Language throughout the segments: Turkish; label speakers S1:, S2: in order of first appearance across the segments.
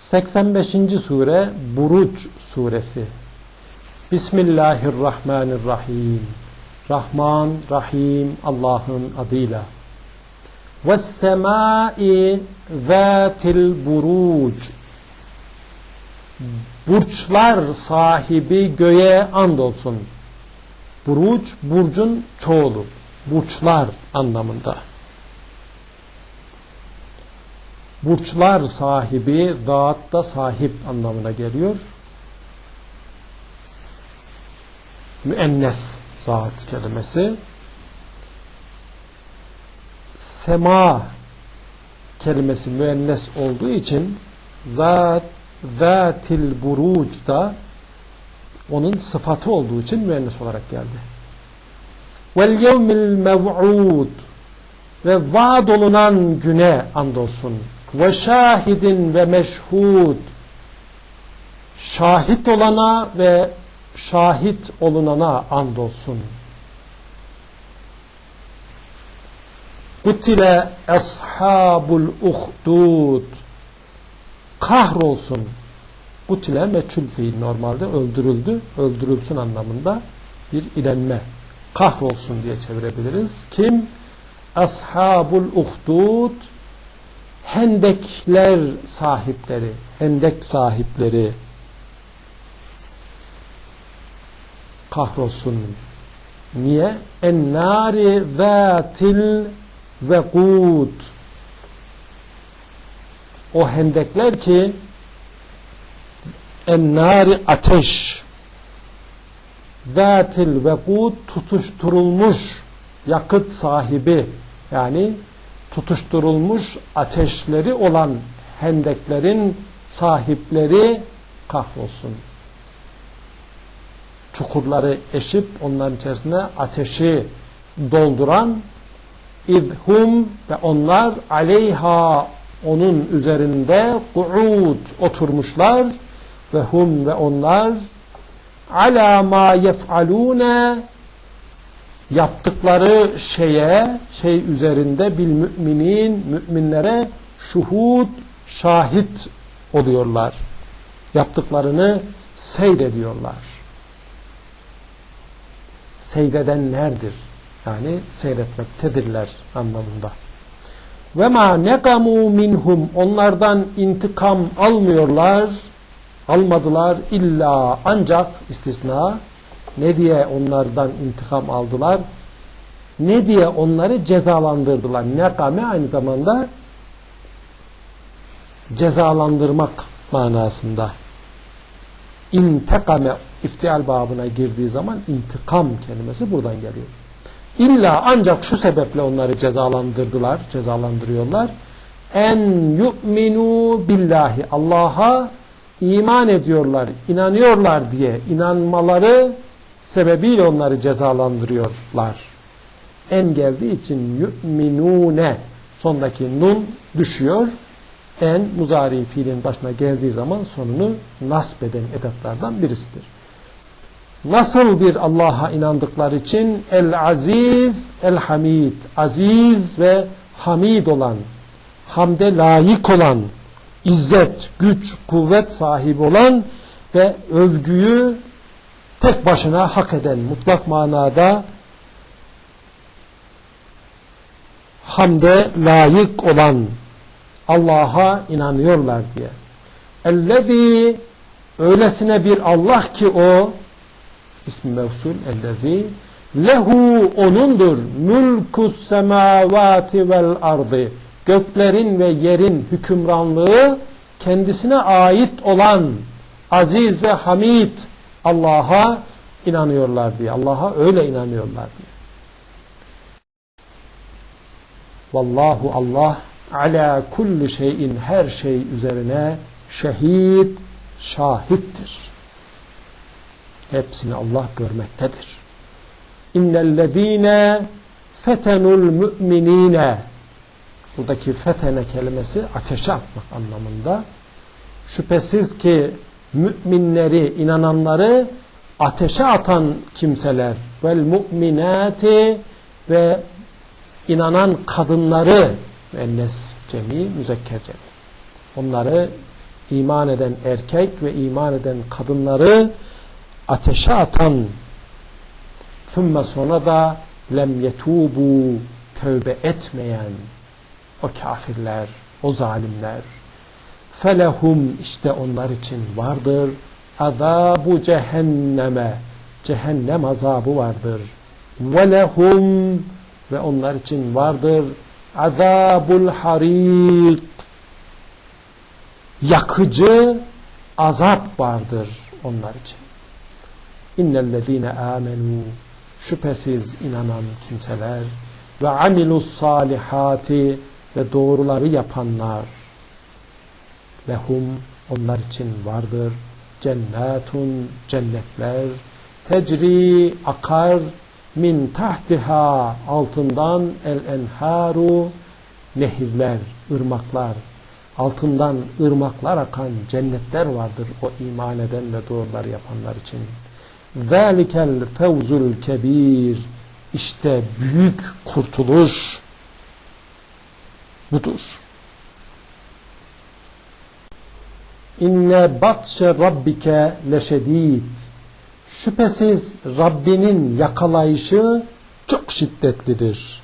S1: 85. sure Buruç suresi. Bismillahirrahmanirrahim. Rahman, Rahim Allah'ın adıyla. Vessemai zatil buruc. Burçlar sahibi göğe andolsun. Buruç, burcun çoğulu. Burçlar anlamında. Burçlar sahibi, dağıtta sahip anlamına geliyor. Müennes zat kelimesi. Sema kelimesi müennes olduğu için zat zatil buruc da onun sıfatı olduğu için müennes olarak geldi. Vel yevmil mev'ud ve vaad olunan güne andolsun ve şahidin ve meşhud şahit olana ve şahit olunana andolsun. Kutile ashabul uhdud kahrolsun. Kutile meçhul fiil normalde öldürüldü, öldürülsün anlamında bir ilenme. Kahrolsun diye çevirebiliriz. Kim? Ashabul uhdud hendekler sahipleri, hendek sahipleri kahrolsun. Niye? Ennari zatil vekut. O hendekler ki ennari ateş zatil vekut tutuşturulmuş yakıt sahibi yani tutuşturulmuş ateşleri olan hendeklerin sahipleri kahrolsun. Çukurları eşip onların içerisine ateşi dolduran idhum ve onlar aleyha onun üzerinde ku'ud oturmuşlar ve hum ve onlar ala ma yef'alune yaptıkları şeye, şey üzerinde bil müminin, müminlere şuhud, şahit oluyorlar. Yaptıklarını seyrediyorlar. Seyredenlerdir. Yani seyretmektedirler anlamında. Ve ma nekamu minhum onlardan intikam almıyorlar, almadılar illa ancak istisna ne diye onlardan intikam aldılar? Ne diye onları cezalandırdılar? Nekame aynı zamanda cezalandırmak manasında. İntekame iftial babına girdiği zaman intikam kelimesi buradan geliyor. İlla ancak şu sebeple onları cezalandırdılar, cezalandırıyorlar. En yu'minu billahi. Allah'a iman ediyorlar, inanıyorlar diye inanmaları sebebiyle onları cezalandırıyorlar. En geldiği için yu'minune sondaki nun düşüyor. En muzari fiilin başına geldiği zaman sonunu nasb eden edatlardan birisidir. Nasıl bir Allah'a inandıkları için el-aziz, el-hamid, aziz ve hamid olan, hamde layık olan, izzet, güç, kuvvet sahibi olan ve övgüyü tek başına hak eden mutlak manada hamde layık olan Allah'a inanıyorlar diye. Ellezî öylesine bir Allah ki o ismi mevsul ellezî lehu onundur mülkus semavati vel ardı göklerin ve yerin hükümranlığı kendisine ait olan aziz ve hamid Allah'a inanıyorlar diye. Allah'a öyle inanıyorlar diye. Vallahu Allah ala kulli şeyin her şey üzerine şehit, şahittir. Hepsini Allah görmektedir. İnnellezîne fetenul müminine buradaki fetene kelimesi ateşe atmak anlamında. Şüphesiz ki müminleri, inananları ateşe atan kimseler. Vel mu'minati ve inanan kadınları. Müennes cemi, müzekker cemi. Onları iman eden erkek ve iman eden kadınları ateşe atan. ثُمَّ sonra da lem yetubu tövbe etmeyen o kafirler, o zalimler felehum işte onlar için vardır. azabu cehenneme cehennem azabı vardır. ve lehum ve onlar için vardır. azabul harik yakıcı azap vardır onlar için. innellezine amenu şüphesiz inanan kimseler. ve amilus salihati ve doğruları yapanlar lehum onlar için vardır cennetun cennetler tecri akar min tahtiha altından el enharu nehirler, ırmaklar altından ırmaklar akan cennetler vardır o iman eden ve doğruları yapanlar için. Zalikel fevzul kebir işte büyük kurtuluş budur. İnne batşe rabbike leşedid şüphesiz Rabbinin yakalayışı çok şiddetlidir.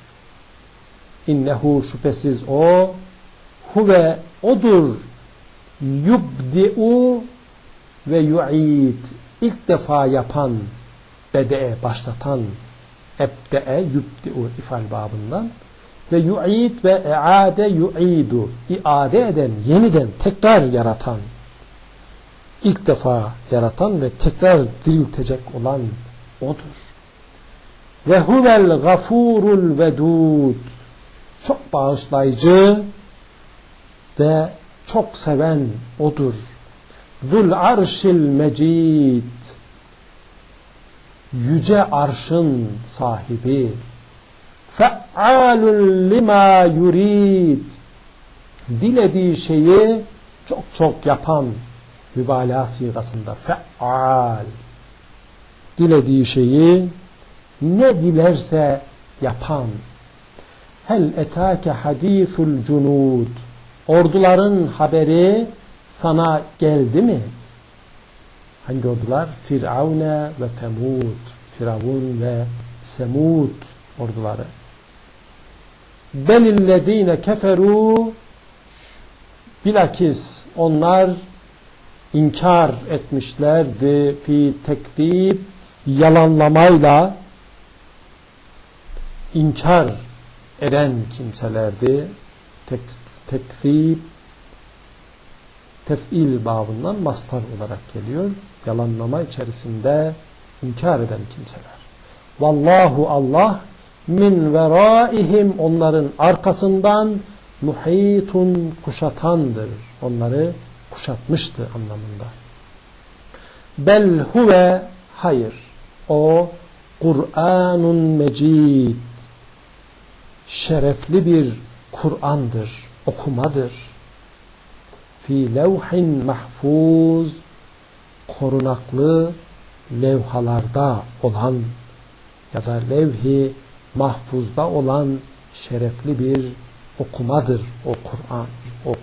S1: İnnehu şüphesiz o huve odur. Yubdi'u ve yu'id. İlk defa yapan bede'e başlatan ebde'e yubdi'u ifal babından ve yu'id ve e'ade yu'idu. İade eden, yeniden tekrar yaratan ilk defa yaratan ve tekrar diriltecek olan odur. Ve huvel gafurul vedud çok bağışlayıcı ve çok seven odur. Zul arşil mecid yüce arşın sahibi fe'alun lima yurid dilediği şeyi çok çok yapan mübalağa sigasında fe'al dilediği şeyi ne dilerse yapan hel etake hadisul cunud orduların haberi sana geldi mi? Hangi ordular? Firavune ve Temud. Firavun ve Semud orduları. Belillezine keferu bilakis onlar inkar etmişlerdi fi tekzib yalanlamayla inkar eden kimselerdi. Tek, tekzib tef'il babından mastar olarak geliyor. Yalanlama içerisinde inkar eden kimseler. Vallahu Allah min veraihim onların arkasından muhitun kuşatandır. Onları kuşatmıştı anlamında. Bel huve hayır. O Kur'anun mecid şerefli bir Kur'an'dır, okumadır. Fi levhin mahfuz korunaklı levhalarda olan ya da levhi mahfuzda olan şerefli bir okumadır o Kur'an. O